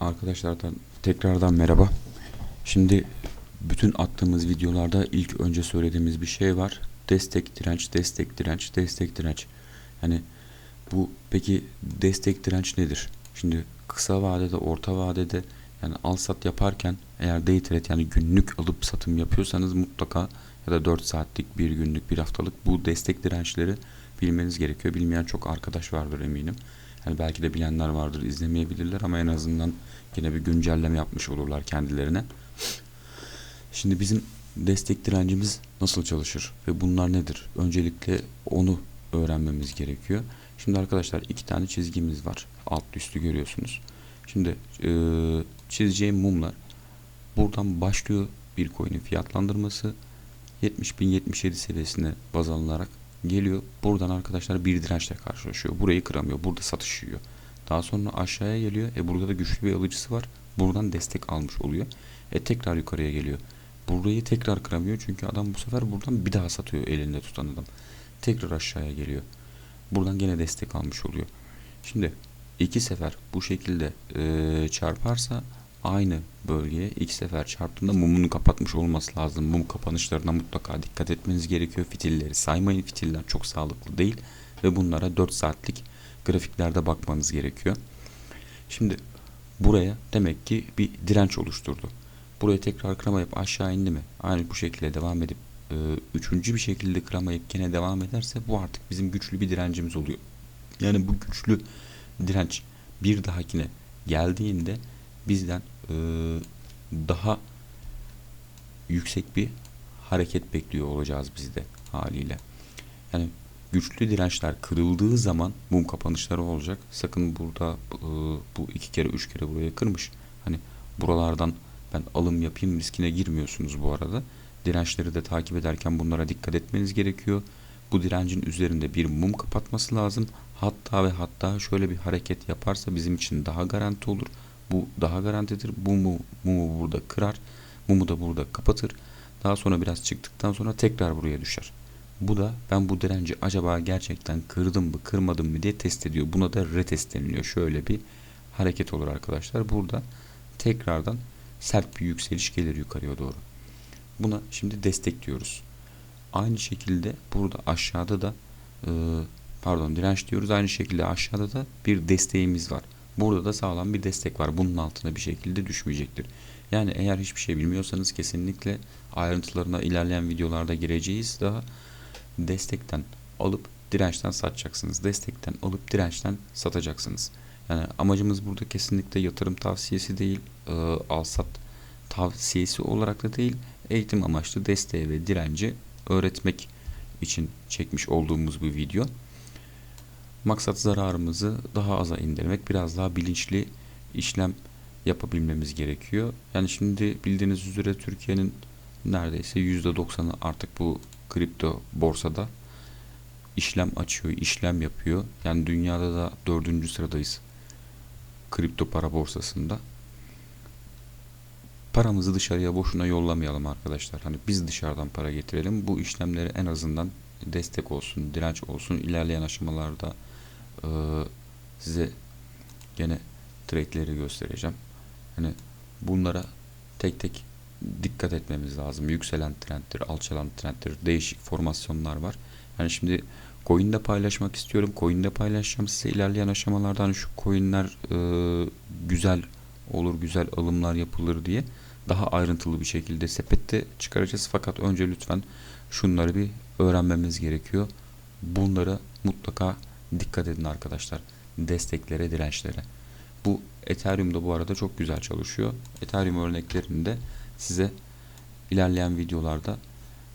Arkadaşlardan tekrardan merhaba. Şimdi bütün attığımız videolarda ilk önce söylediğimiz bir şey var. Destek direnç, destek direnç, destek direnç. Yani bu peki destek direnç nedir? Şimdi kısa vadede, orta vadede yani al sat yaparken eğer day trade yani günlük alıp satım yapıyorsanız mutlaka ya da 4 saatlik, bir günlük, bir haftalık bu destek dirençleri bilmeniz gerekiyor. Bilmeyen çok arkadaş vardır eminim. Yani belki de bilenler vardır, izlemeyebilirler ama en azından yine bir güncelleme yapmış olurlar kendilerine. Şimdi bizim destek direncimiz nasıl çalışır ve bunlar nedir? Öncelikle onu öğrenmemiz gerekiyor. Şimdi arkadaşlar iki tane çizgimiz var. Alt üstü görüyorsunuz. Şimdi e, çizeceğim mumlar buradan başlıyor bir coin'in fiyatlandırması 70.077 seviyesine baz alınarak geliyor. Buradan arkadaşlar bir dirençle karşılaşıyor. Burayı kıramıyor. Burada satış yiyor. Daha sonra aşağıya geliyor. E burada da güçlü bir alıcısı var. Buradan destek almış oluyor. E tekrar yukarıya geliyor. Burayı tekrar kıramıyor. Çünkü adam bu sefer buradan bir daha satıyor elinde tutan adam. Tekrar aşağıya geliyor. Buradan gene destek almış oluyor. Şimdi iki sefer bu şekilde e, çarparsa aynı bölgeye iki sefer çarptığında mumunu kapatmış olması lazım. Mum kapanışlarına mutlaka dikkat etmeniz gerekiyor. Fitilleri saymayın. Fitiller çok sağlıklı değil ve bunlara 4 saatlik grafiklerde bakmanız gerekiyor. Şimdi buraya demek ki bir direnç oluşturdu. Buraya tekrar kıramayıp aşağı indi mi? Aynı bu şekilde devam edip e, üçüncü bir şekilde kıramayıp gene devam ederse bu artık bizim güçlü bir direncimiz oluyor. Yani bu güçlü direnç bir dahakine geldiğinde bizden e, daha yüksek bir hareket bekliyor olacağız biz de haliyle. Yani güçlü dirençler kırıldığı zaman mum kapanışları olacak. Sakın burada e, bu iki kere üç kere buraya kırmış. Hani buralardan ben alım yapayım riskine girmiyorsunuz bu arada. Dirençleri de takip ederken bunlara dikkat etmeniz gerekiyor. Bu direncin üzerinde bir mum kapatması lazım. Hatta ve hatta şöyle bir hareket yaparsa bizim için daha garanti olur. Bu daha garantidir. Bu mu, mumu burada kırar. Mumu da burada kapatır. Daha sonra biraz çıktıktan sonra tekrar buraya düşer. Bu da ben bu direnci acaba gerçekten kırdım mı kırmadım mı diye test ediyor. Buna da retest deniliyor. Şöyle bir hareket olur arkadaşlar. Burada tekrardan sert bir yükseliş gelir yukarıya doğru. Buna şimdi destek diyoruz. Aynı şekilde burada aşağıda da pardon direnç diyoruz. Aynı şekilde aşağıda da bir desteğimiz var. Burada da sağlam bir destek var. Bunun altına bir şekilde düşmeyecektir. Yani eğer hiçbir şey bilmiyorsanız kesinlikle ayrıntılarına ilerleyen videolarda gireceğiz. Daha destekten alıp dirençten satacaksınız. Destekten alıp dirençten satacaksınız. Yani amacımız burada kesinlikle yatırım tavsiyesi değil, e, al sat tavsiyesi olarak da değil, eğitim amaçlı desteği ve direnci öğretmek için çekmiş olduğumuz bir video. Maksat zararımızı daha aza indirmek, biraz daha bilinçli işlem yapabilmemiz gerekiyor. Yani şimdi bildiğiniz üzere Türkiye'nin neredeyse %90'ı artık bu kripto borsada işlem açıyor, işlem yapıyor. Yani dünyada da dördüncü sıradayız kripto para borsasında. Paramızı dışarıya boşuna yollamayalım arkadaşlar. Hani biz dışarıdan para getirelim. Bu işlemleri en azından destek olsun, direnç olsun. İlerleyen aşamalarda e, size gene trade'leri göstereceğim. Hani bunlara tek tek dikkat etmemiz lazım. Yükselen trenddir, alçalan trenddir, değişik formasyonlar var. Yani şimdi coin'de paylaşmak istiyorum. Coin'de paylaşacağım size ilerleyen aşamalardan şu coin'ler e, güzel olur, güzel alımlar yapılır diye daha ayrıntılı bir şekilde sepette çıkaracağız. Fakat önce lütfen şunları bir öğrenmemiz gerekiyor. Bunlara mutlaka dikkat edin arkadaşlar. Desteklere, dirençlere. Bu Ethereum'da bu arada çok güzel çalışıyor. Ethereum örneklerinde size ilerleyen videolarda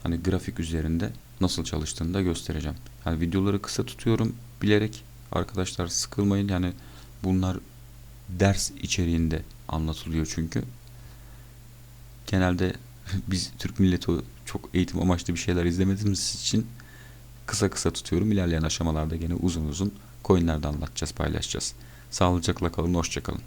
hani grafik üzerinde nasıl çalıştığını da göstereceğim. Yani videoları kısa tutuyorum bilerek arkadaşlar sıkılmayın yani bunlar ders içeriğinde anlatılıyor çünkü. Genelde biz Türk milleti çok eğitim amaçlı bir şeyler izlemediğimiz için kısa kısa tutuyorum. İlerleyen aşamalarda gene uzun uzun coinlerde anlatacağız, paylaşacağız. Sağlıcakla kalın, hoşçakalın.